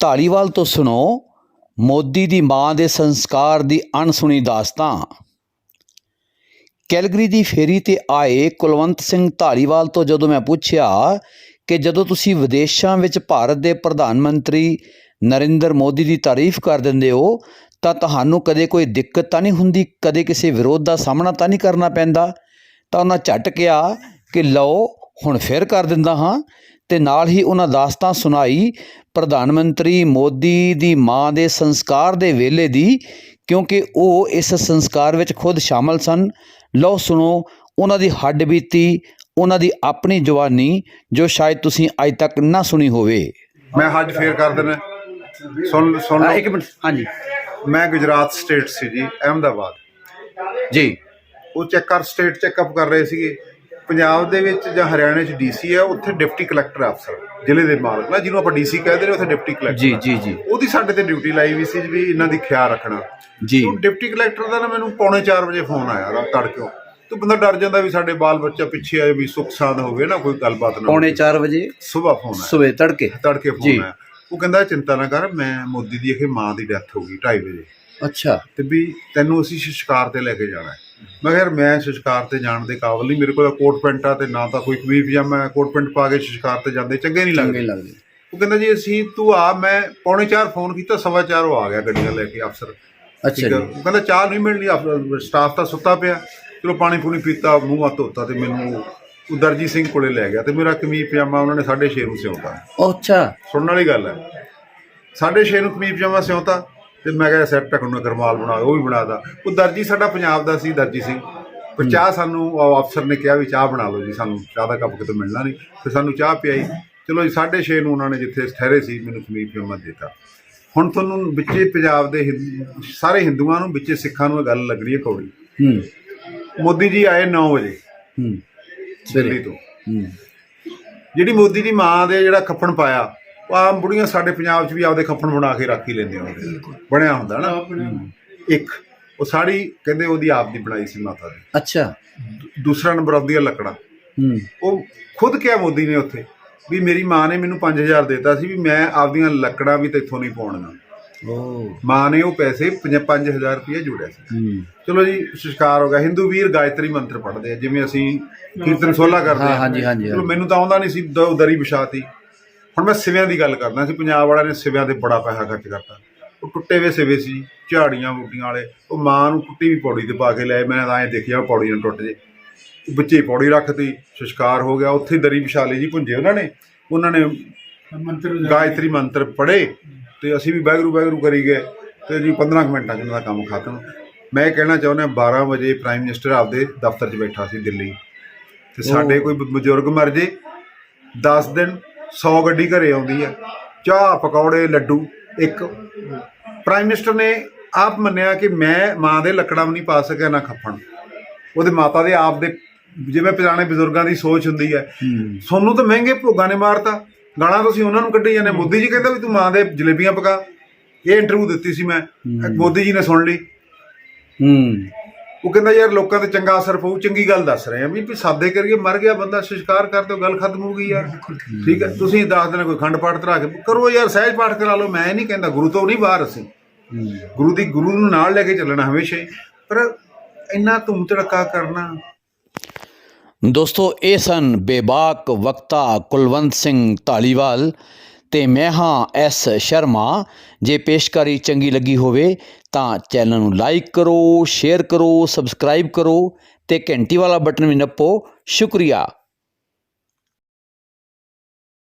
ਧਾਲੀਵਾਲ ਤੋਂ ਸੁਣੋ, ਮੋਦੀ ਦੀ ਮਾਂ ਦੇ ਸੰਸਕਾਰ ਦੀ ਅਣਸੁਣੀ ਦਾਸਤਾਂ ਕੈਲਗਰੀ ਦੀ ਫੇਰੀ ਤੇ ਆਏ ਕੁਲਵੰਤ ਸਿੰਘ ਧਾਲੀਵਾਲ ਤੋਂ ਜਦੋਂ ਮੈਂ ਪੁੱਛਿਆ ਕਿ ਜਦੋਂ ਤੁਸੀਂ ਵਿਦੇਸ਼ਾਂ ਵਿੱਚ ਭਾਰਤ ਦੇ ਪ੍ਰਧਾਨ ਮੰਤਰੀ ਨਰਿੰਦਰ ਮੋਦੀ ਦੀ ਤਾਰੀਫ ਕਰ ਦਿੰਦੇ ਹੋ, ਤਾਂ ਤੁਹਾਨੂੰ ਕਦੇ ਕੋਈ ਦਿੱਕਤ ਤਾਂ ਨਹੀਂ ਹੁੰਦੀ? ਕਦੇ ਕਿਸੇ ਵਿਰੋਧ ਦਾ ਸਾਹਮਣਾ ਤਾਂ ਨਹੀਂ ਕਰਨਾ ਪੈਂਦਾ? ਤਾਂ ਉਹਨਾਂ ਝਟ ਕਿਹਾ ਕਿ ਲਓ, ਹੁਣ ਫਿਰ ਕਰ ਦਿੰਦਾ ਹਾਂ। ਤੇ ਨਾਲ ਹੀ ਉਹਨਾਂ ਦਾਸਤਾਨ ਸੁਣਾਈ ਪ੍ਰਧਾਨ ਮੰਤਰੀ ਮੋਦੀ ਦੀ ਮਾਂ ਦੇ ਸੰਸਕਾਰ ਦੇ ਵੇਲੇ ਦੀ ਕਿਉਂਕਿ ਉਹ ਇਸ ਸੰਸਕਾਰ ਵਿੱਚ ਖੁਦ ਸ਼ਾਮਲ ਸਨ। ਲਓ ਸੁਣੋ ਉਹਨਾਂ ਦੀ ਹੱਡ ਬੀਤੀ ਉਹਨਾਂ ਦੀ ਆਪਣੀ ਜਵਾਨੀ ਜੋ ਸ਼ਾਇਦ ਤੁਸੀਂ ਅੱਜ ਤੱਕ ਨਾ ਸੁਣੀ ਹੋਵੇ। ਮੈਂ ਹੱਜ ਫੇਰ ਕਰ ਦਿੰਦਾ। ਸੁਣ ਸੁਣ ਲਓ। ਇੱਕ ਮਿੰਟ ਹਾਂਜੀ। ਮੈਂ ਗੁਜਰਾਤ ਸਟੇਟ ਸੀ ਜੀ ਅਹਿਮਦਾਬਾਦ। ਜੀ। ਉਹ ਚੈੱਕ ਕਰ ਸਟੇਟ ਚੈੱਕਅਪ ਕਰ ਰਹੇ ਸੀਗੇ। ਪੰਜਾਬ ਦੇ ਵਿੱਚ ਜਾਂ ਹਰਿਆਣਾ 'ਚ ਡੀਸੀ ਹੈ ਉੱਥੇ ਡਿਪਟੀ ਕਲੈਕਟਰ ਅਫਸਰ ਜ਼ਿਲ੍ਹੇ ਦੇ ਮਾਲਕ। ਨਾ ਜਿਹਨੂੰ ਆਪਾਂ ਡੀਸੀ ਕਹਿੰਦੇ ਨੇ ਉੱਥੇ ਡਿਪਟੀ ਕਲੈਕਟਰ ਜੀ ਜੀ ਜੀ। ਉਹਦੀ ਸਾਡੇ ਤੇ ਡਿਊਟੀ ਲਾਈ ਵੀ ਸੀ ਵੀ ਇਹਨਾਂ ਦੀ ਖਿਆਲ ਰੱਖਣਾ। ਜੀ। ਉਹ ਡਿਪਟੀ ਕਲੈਕਟਰ ਦਾ ਨਾ ਮੈਨੂੰ ਪੌਣੇ 4 ਵਜੇ ਫੋਨ ਆਇਆ ਰਾਤ ਤੜਕਿਓ ਤੇ ਬੰਦਾ ਡਰ ਜਾਂਦਾ ਵੀ ਸਾਡੇ ਬਾਲ ਬੱਚਾ ਪਿੱਛੇ ਆਏ ਵੀ ਸੁੱਖ ਸਾਧ ਹੋਵੇ ਨਾ ਕੋਈ ਗੱਲਬਾਤ ਨਾ ਪੌਣੇ 4 ਵਜੇ ਸਵੇਰ ਫੋਨ ਆਇਆ। ਸਵੇਰ ਤੜਕੇ। ਤੜਕੇ। ਫੋਨ ਆਇਆ। ਉਹ ਕਹਿੰਦਾ ਚਿੰਤਾ ਨਾ ਕਰ ਮੈਂ ਮੋਦੀ ਦੀ ਇਹ ਮਾਂ ਦੀ ਡੈਥ ਹੋ ਗਈ 2:30 ਵਜੇ। ਅੱਛਾ। ਤੇ ਵੀ ਤੈਨੂੰ ਅਸੀਂ ਸ਼ਿਸ਼ਕਾਰ ਤੇ ਲੈ ਕੇ ਜਾਣਾ ਹੈ। ਮੈਂ ਕਿਹਾ ਯਾਰ ਮੈਂ ਸ਼ਿਸ਼ਕਾਰ ਤੇ ਜਾਣ ਦੇ ਕਾਬਿਲ ਨਹੀਂ ਮੇਰੇ ਕੋਲ ਕੋਟ ਪੈਂਟ ਆ ਤੇ ਨਾ ਤਾਂ ਕੋਈ ਕਮੀਜ਼ ਪਜਾਮਾ ਕੋਟ ਪੈਂਟ ਪਾ ਕੇ ਸ਼ਿਸ਼ਕਾਰ ਤੇ ਜਾਂਦੇ ਚੰਗੇ ਨਹੀਂ ਲੱਗਦੇ। ਲੱਗਦੇ। ਉਹ ਕਹਿੰਦਾ ਜੀ ਅਸੀਂ ਤੂੰ ਆ ਮੈਂ ਪੌਣੇ 4 ਫੋਨ ਕੀਤਾ ਸਵਾ ਚਾਰ ਉਹ ਆ ਗਿਆ ਗੱਡੀਆਂ ਲੈ ਕੇ ਅਫਸਰ। ਅੱਛਾ ਜੀ। ਉਹ ਕਹਿੰਦਾ ਚਾਹ ਨਹੀਂ ਮਿਲਣੀ ਸਟਾਫ ਤਾਂ ਸੁੱਤਾ ਪਿਆ। ਚਲੋ ਪਾਣੀ ਪੂਣੀ ਪੀਤਾ ਮੂੰਹ ਹੱਥ ਧੋਤਾ ਤੇ ਮੈਨੂੰ ਉਹ ਦਰਜੀ ਸਿੰਘ ਕੋਲੇ ਲੈ ਗਿਆ ਤੇ ਮੇਰਾ ਕਮੀਜ਼ ਪਜਾਮਾ ਉਹਨਾਂ ਨੇ 6:30 ਨੂੰ ਸਿਉਂਤਾ। ਅੱਛਾ। ਸੁਣਨ ਵਾਲੀ ਗੱਲ ਹੈ। 6:30 ਨੂੰ ਕਮੀਜ਼ ਪਜਾਮਾ ਸਿਉਂਤਾ। ਤੇ ਮੈਂ ਕਿਹਾ ਸੈੱਟ ਢੱਕਣ ਨੂੰ ਕਰਮਾਲ ਬਣਾ ਉਹ ਵੀ ਬਣਾਦਾ ਉਹ ਦਰਜੀ ਸਾਡਾ ਪੰਜਾਬ ਦਾ ਸੀ ਦਰਜੀ ਸਿੰਘ। ਪਰ ਚਾਹ ਸਾਨੂੰ ਉਹ ਅਫਸਰ ਨੇ ਕਿਹਾ ਵੀ ਚਾਹ ਬਣਾ ਲਓ ਜੀ ਸਾਨੂੰ ਚਾਹ ਦਾ ਕੱਪ ਕਿਤੇ ਮਿਲਣਾ ਨਹੀਂ। ਤੇ ਸਾਨੂੰ ਚਾਹ ਪਿਆਈ। ਚਲੋ ਜੀ 6:30 ਨੂੰ ਉਹਨਾਂ ਨੇ ਜਿੱਥੇ ਠਹਿਰੇ ਸੀ ਮੈਨੂੰ ਕਮੀਜ਼ ਪਜਾਮਾ ਦਿੱਤਾ। ਹੁਣ ਤੁਹਾਨੂੰ ਵਿੱਚੇ ਪੰਜਾਬ ਦੇ ਸਾਰੇ ਹਿੰਦੂਆਂ ਨੂੰ ਵਿੱਚੇ ਸਿੱਖਾਂ ਨੂੰ ਇਹ ਗੱਲ ਲੱਗਣੀ ਹੈ ਕੌੜੀ ਹੂੰ। ਮੋਦੀ ਜੀ ਆਏ 9 ਵਜੇ। ਹੂੰ। ਦਿੱਲੀ ਤੋਂ। ਹੂੰ। ਜਿਹੜੀ ਮੋਦੀ ਦੀ ਮਾਂ ਦੇ ਜਿਹੜਾ ਖੱਫਣ ਪਾਇਆ ਉਹ ਆਮ ਬੁੜੀਆਂ ਸਾਡੇ ਪੰਜਾਬ 'ਚ ਵੀ ਆਪਦੇ ਖੱਫਣ ਬਣਾ ਕੇ ਰੱਖ ਹੀ ਲੈਂਦੀਆਂ ਹੁੰਦੀਆਂ ਬਣਿਆ ਹੁੰਦਾ ਨਾ। ਇੱਕ ਉਹ ਸਾੜੀ ਕਹਿੰਦੇ ਉਹਦੀ ਆਪ ਦੀ ਬਣਾਈ ਸੀ ਮਾਤਾ ਦੀ। ਅੱਛਾ। ਦੂਸਰਾ ਨੰਬਰ ਆਉਂਦੀਆਂ ਲੱਕੜਾਂ। ਹੂੰ। ਉਹ ਖੁਦ ਕਿਹਾ ਮੋਦੀ ਨੇ ਉੱਥੇ ਵੀ ਮੇਰੀ ਮਾਂ ਨੇ ਮੈਨੂੰ 5000 ਦਿੱਤਾ ਸੀ ਵੀ ਮੈਂ ਆਪਦੀਆਂ ਲੱਕੜਾਂ ਵੀ ਤੇ ਇੱਥੋਂ ਨਹੀਂ ਪਾਉਣੀਆਂ। ਓ। ਮਾਂ ਨੇ ਉਹ ਪੈਸੇ 5000 ਰੁਪਏ ਜੋੜਿਆ ਸੀ। ਹੂੰ। ਚਲੋ ਜੀ ਸੰਸਕਾਰ ਹੋ ਗਿਆ। ਹਿੰਦੂ ਵੀਰ ਗਾਇਤਰੀ ਮੰਤਰ ਪੜ੍ਹਦੇ ਆ ਜਿਵੇਂ ਅਸੀਂ ਕੀਰਤਨ ਸੋਲਾ ਕਰਦੇ ਹਾਂ, ਆ ਹਾਂਜੀ, ਹਾਂਜੀ, ਚਲੋ। ਮੈਨੂੰ ਤਾਂ ਆਉਂਦਾ ਨਹੀਂ ਸੀ ਦ- ਦਰੀ ਵਿਛਾਤੀ। ਹੁਣ ਮੈਂ ਸਿਵਿਆਂ ਦੀ ਗੱਲ ਕਰਦਾ ਸੀ ਪੰਜਾਬ ਵਾਲਿਆਂ ਨੇ ਸਿਵਿਆਂ ਤੇ ਬੜਾ ਪੈਸਾ ਖਰਚ ਕਰਤਾ। ਉਹ ਟੁੱਟੇ ਵੇ ਸਿਵੇ ਸੀ ਝਾੜੀਆਂ ਬੂਟੀਆਂ ਵਾਲੇ ਉਹ ਮਾਂ ਨੂੰ ਟੁੱਟੀ ਵੀ ਪੌੜੀ ਤੇ ਪਾ ਕੇ ਲਿਆਏ ਮੈਂ ਤਾਂ ਐਂ ਦੇਖਿਆ ਪੌੜੀ ਨਾ ਟੁੱਟ ਜੇ। ਹੀ ਪੌੜੀ ਰੱਖਤੀ ਸੰਸਕਾਰ ਹੋ ਗਿਆ ਉੱਥੇ ਦਰੀ ਵਿਛਾ ਲਈ ਜੀ ਭੁੰਜੇ ਉਹਨਾਂ ਨੇ ਉਹਨਾਂ ਨੇ ਗਾਇਤਰੀ ਮੰਤਰ ਪੜ੍ਹੇ ਤੇ ਅਸੀਂ ਵੀ ਬੈਗਰੂ ਬੈਗਰੂ ਕਰੀ ਗਏ ਤੇ ਜੀ 15 ਕੁ ਮਿੰਟਾਂ 'ਚ ਉਹਨਾਂ ਦਾ ਕੰਮ ਖਤਮ। ਮੈਂ ਇਹ ਕਹਿਣਾ ਚਾਹੁੰਦਾ 12 ਵਜੇ ਪ੍ਰਾਈਮ ਮਿਨਿਸਟਰ ਆਪਦੇ ਦਫ਼ਤਰ 'ਚ ਬੈਠਾ ਸੀ ਦਿੱਲੀ। ਤੇ ਸਾਡੇ ਕੋਈ ਬਜ਼ੁਰਗ ਮਰ ਜੇ 10 ਦਿਨ 100 ਗੱਡੀ ਘਰੇ ਆਉਂਦੀ ਹੈ ਚਾਹ ਪਕੌੜੇ ਲੱਡੂ ਇੱਕ। ਪ੍ਰਾਈਮ ਮਿਨਿਸਟਰ ਨੇ ਆਪ ਮੰਨਿਆ ਕਿ ਮੈਂ ਮਾਂ ਦੇ ਲੱਕੜਾਂ ਵੀ ਨਹੀਂ ਪਾ ਸਕਿਆ ਨਾ ਖੱਫਣ ਉਹਦੇ ਮਾਤਾ ਦੇ ਆਪ ਦੇ ਜਿਵੇਂ ਪੁਰਾਣੇ ਬਜ਼ੁਰਗਾਂ ਦੀ ਸੋਚ ਹੁੰਦੀ ਹੈ ਹੂੰ। ਸੋਨੂੰ ਤਾਂ ਮਹਿੰਗੇ ਭੋਗਾਂ ਨੇ ਮਾਰਤਾ। ਗਾਲਾਂ ਤੁਸੀਂ ਉਹਨਾਂ ਨੂੰ ਕੱਢੀ ਜਾਂਦੇ ਮੋਦੀ ਜੀ ਕਹਿੰਦਾ ਵੀ ਤੂੰ ਮਾਂ ਦੇ ਜਲੇਬੀਆਂ ਪਕਾ। ਇਹ ਇੰਟਰਵਿਊ ਦਿੱਤੀ ਸੀ ਮੈਂ। ਮੋਦੀ ਜੀ ਨੇ ਸੁਣ ਲਈ। ਹੂੰ। ਉਹ ਕਹਿੰਦਾ ਯਾਰ ਲੋਕਾਂ ਤੇ ਚੰਗਾ ਅਸਰ ਪਊ ਚੰਗੀ ਗੱਲ ਦੱਸ ਰਹੇ ਆ ਵੀ ਵੀ ਸਾਦੇ ਕਰੀਏ ਮਰ ਗਿਆ ਬੰਦਾ ਸੰਸਕਾਰ ਕਰ ਦਿਓ ਗੱਲ ਖਤਮ ਹੋ ਗਈ ਯਾਰ। ਠੀਕ ਹੈ। ਤੁਸੀਂ ਦੱਸ ਦੇਣਾ ਕੋਈ ਖੰਡ ਪਾਠ ਧਰਾ ਕੇ ਕਰੋ ਯਾਰ ਸਹਿਜ ਪਾਠ ਕਰਾ ਲਓ ਮੈਂ ਨਹੀਂ ਕਹਿੰਦਾ ਗੁਰੂ ਤੋਂ ਨਹੀਂ ਬਾਹਰ ਅਸੀਂ। ਗੁਰੂ ਦੀ ਗੁਰੂ ਨੂੰ ਨਾਲ ਲੈ ਕੇ ਚੱਲਣਾ ਹਮੇਸ਼ਾ ਹੀ। ਪਰ ਇੰਨਾ ਧੂਮ ਧੜਕਾ ਕਰਨਾ। ਦੋਸਤੋ ਇਹ ਸਨ ਬੇਬਾਕ ਵਕਤਾ ਕੁਲਵੰਤ ਸਿੰਘ ਢਾਲੀਵਾਲ ਤੇ ਮੈਂ ਹਾਂ, ਐਸ ਸ਼ਰਮਾ। ਜੇ ਪੇਸ਼ਕਾਰੀ ਚੰਗੀ ਲੱਗੀ ਹੋਵੇ ਤਾਂ ਚੈਨਲ ਨੂੰ ਲਾਈਕ ਕਰੋ, ਸ਼ੇਅਰ ਕਰੋ, ਸਬਸਕ੍ਰਾਈਬ ਕਰੋ ਤੇ ਘੰਟੀ ਵਾਲਾ ਬਟਨ ਵੀ ਨੱਪੋ। ਸ਼ੁਕਰੀਆ।